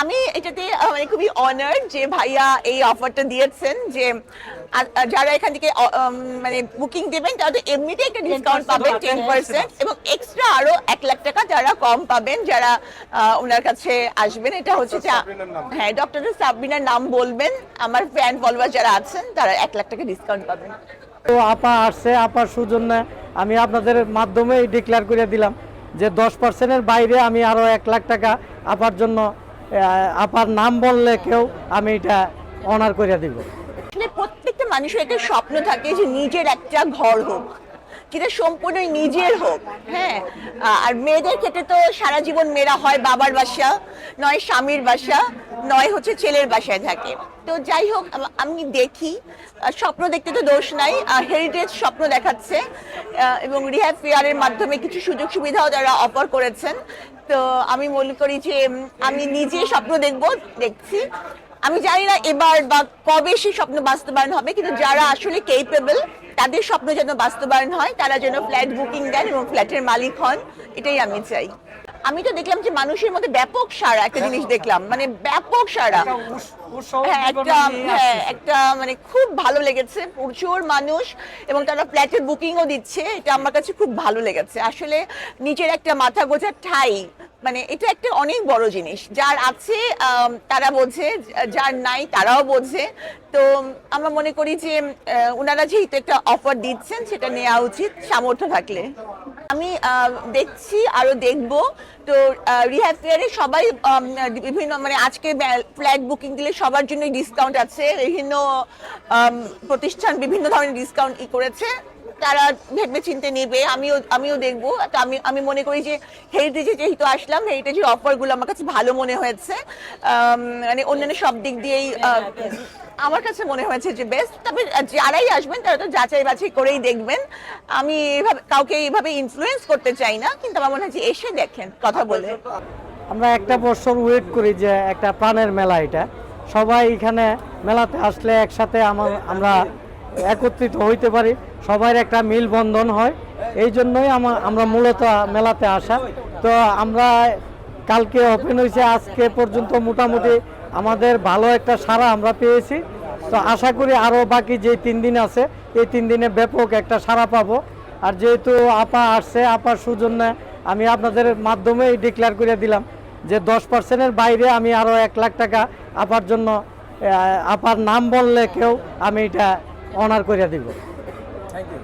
আমি এটাতে মানে খুবই অনার্ড যে ভাইয়া এই অফারটা দিয়েছেন যে যারা এখান থেকে মানে বুকিং দেবেন তারা তো এমনিতে একটা ডিসকাউন্ট পাবেন টেন পার্সেন্ট এবং এক্সট্রা আরও এক লাখ টাকা যারা কম পাবেন যারা আহ, ওনার কাছে আসবেন এটা হচ্ছে যে হ্যাঁ ডক্টর সাবরিনার নাম বলবেন আমার ফ্যান ফলোয়ার যারা আছেন তারা এক লাখ টাকা ডিসকাউন্ট পাবেন। তো আপা আসছে আপার সুজন্য আমি আপনাদের মাধ্যমে ডিক্লেয়ার করে দিলাম যে দশ পার্সেন্টের বাইরে আমি আরও এক লাখ টাকা আপার জন্য আপার নাম বললে কেউ আমি এটা অনার করে দিব। প্রত্যেকটা মানুষের একটা স্বপ্ন থাকে যে নিজের একটা ঘর হোক। যেটা সম্পূর্ণই নিজের হোক হ্যাঁ। আর মেয়েদের ক্ষেত্রে তো সারা জীবন মেয়েরা হয় বাবার বাসা, নয় স্বামীর বাসা, নয় হচ্ছে ছেলের বাসায় থাকে। তো যাই হোক, আমি দেখি স্বপ্ন দেখতে তো দোষ নাই হেরিটেজ স্বপ্ন দেখাচ্ছে এবং রিহ্যাব ফেয়ারের মাধ্যমে কিছু সুযোগ সুবিধাও তারা অফার করেছেন। তো আমি মনে করি যে আমি নিজে স্বপ্ন দেখব, দেখছি। আমি জানি না এবার বা কবে সেই স্বপ্ন বাস্তবায়ন হবে, কিন্তু যারা আসলে কেপেবল তাদের স্বপ্ন যেন বাস্তবায়ন হয় তারা যেন ফ্ল্যাট বুকিং দেন এবং ফ্ল্যাটের মালিক হন এটাই আমি চাই। আমি তো দেখলাম যে মানুষের মধ্যে ব্যাপক সারা একটা জিনিস দেখলাম মানে ব্যাপক সারা হ্যাঁ একটা হ্যাঁ একটা মানে খুব ভালো লেগেছে প্রচুর মানুষ এবং তারা ফ্ল্যাটের বুকিংও দিচ্ছে এটা আমার কাছে খুব ভালো লেগেছে। আসলে নিজের একটা মাথা গোজার ঠাই মানে এটা একটা অনেক বড় জিনিস। যার আছে তারা বোঝে, যার নাই তারাও বোঝে। তো আমরা মনে করি যে ওনারা যেহেতু একটা অফার দিচ্ছেন, সেটা নেওয়া উচিত সামর্থ্য থাকলে। আমি দেখছি, আরও দেখব। তো রিহ্যাব ফেয়ারে সবাই বিভিন্ন মানে আজকে ফ্ল্যাট বুকিং দিলে সবার জন্য ডিসকাউন্ট আছে। বিভিন্ন প্রতিষ্ঠান বিভিন্ন ধরনের ডিসকাউন্ট ই করেছে। তারা ভেবে চিনতে নেবে, আমিও আমিও দেখব। তো আমি আমি মনে করি যে হেরিটেজে যেহেতু আসলাম হেরিটেজের অফারগুলো আমার কাছে ভালো মনে হয়েছে। মানে অন্যান্য সব দিক দিয়েই আমার কাছে মনে হয়েছে যে বেস্ট তবে যারাই আসবেন, তারা তো যাচাই বাছাই করেই দেখবেন। আমি এভাবে, কাউকে এইভাবে ইনফ্লুয়েন্স করতে চাই না, কিন্তু আমার মনে হয় যে এসে দেখেন, কথা বলে। আমরা একটা বছর ওয়েট করি যে একটা প্রাণের মেলা এটা। সবাই এখানে মেলাতে আসলে একসাথে আমার আমরা একত্রিত হইতে পারি সবার একটা মিল বন্ধন হয়। এই জন্যই আমা- আমরা মূলত মেলাতে আসা। তো আমরা কালকে ওপেন হয়েছে আজকে পর্যন্ত মোটামুটি আমাদের ভালো একটা সারা আমরা পেয়েছি। তো আশা করি আরও বাকি যে তিন দিন আছে, এই তিন দিনে ব্যাপক একটা সারা পাবো। আর যেহেতু আপা আসছে আপার সৌজন্যে আমি আপনাদের মাধ্যমে ডিক্লেয়ার করে দিলাম যে দশ পার্সেন্টের বাইরে আমি আরও এক লাখ টাকা আপার জন্য আপার নাম বললে কেউ আমি এটা অনার করিয়া দিব। Thank you